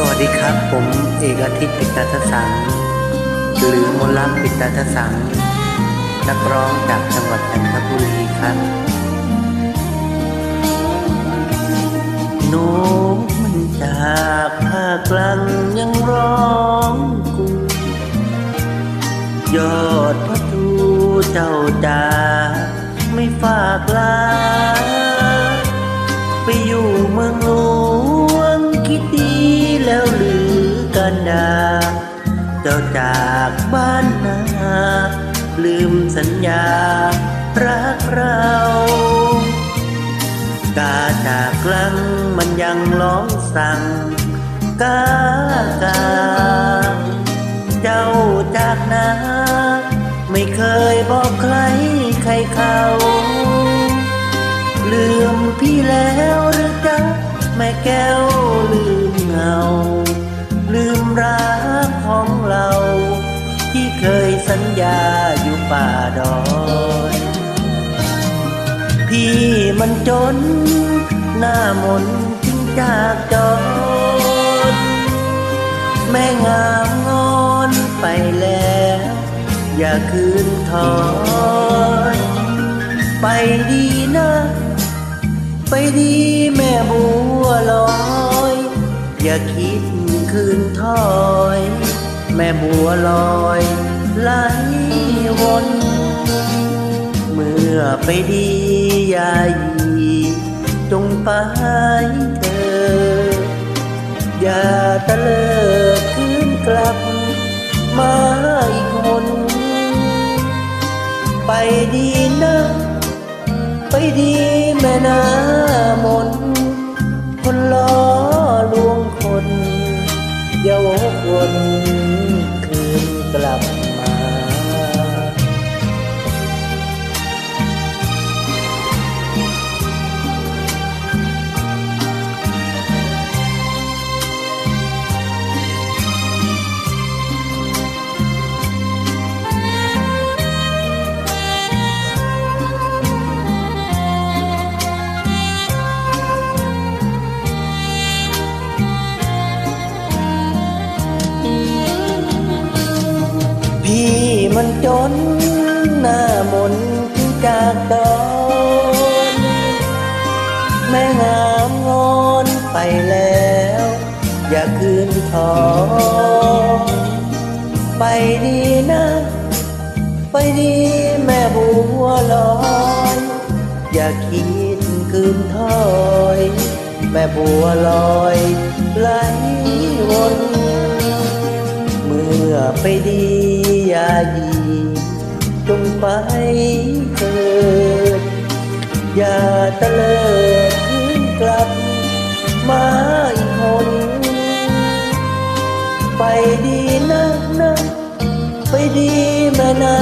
สวัสดีครับ ผมเอกอาทิตย์ปิตาทสัง หรือมลักปิตาทสัง นักร้องจากจังหวัดจันทบุรีครับนกมันจากภาคกลางยังร้องกูยอดพระทูเจ้าจาไม่ฝากลา ไปอยู่เมืองหล กันดา เจ้าจากบ้านนาลืมสัญญา รักเรา กาจากกลังมันยังร้องสั่ง กากา เจ้าจากนา ไม่เคยบอกใครใครเขา สัญญาอยู่ป่าดอยพี่มันจน หน้ามนจึงจากจอดแม่งามงอนไปแล้ว อย่าคืนถอยไปดีนะ ไปดีแม่บัวลอย อย่าคิดคืนถอย แม่บัวลอย ไปดีอยายีจงไปเถิดอย่าตะเลิกคืนกลับ มาอีกคน ไปดีนะไปดีแม่นามน คนล้อลวงคน อย่าวกวน มันจนหน้ามนจึงจากดอนแม่งามงอนไปแล้ว อย่าคืนทอไปดีนะ ไปดีแม่บัวลอย อย่าคิดคืนถอย แม่บัวลอยไหลวน เมื่อไปดี ย่ายีจงไปเถิด อย่าตะเลิดคืนกลับ มาอีกคน ไปดีนะนะไปดีแม่นา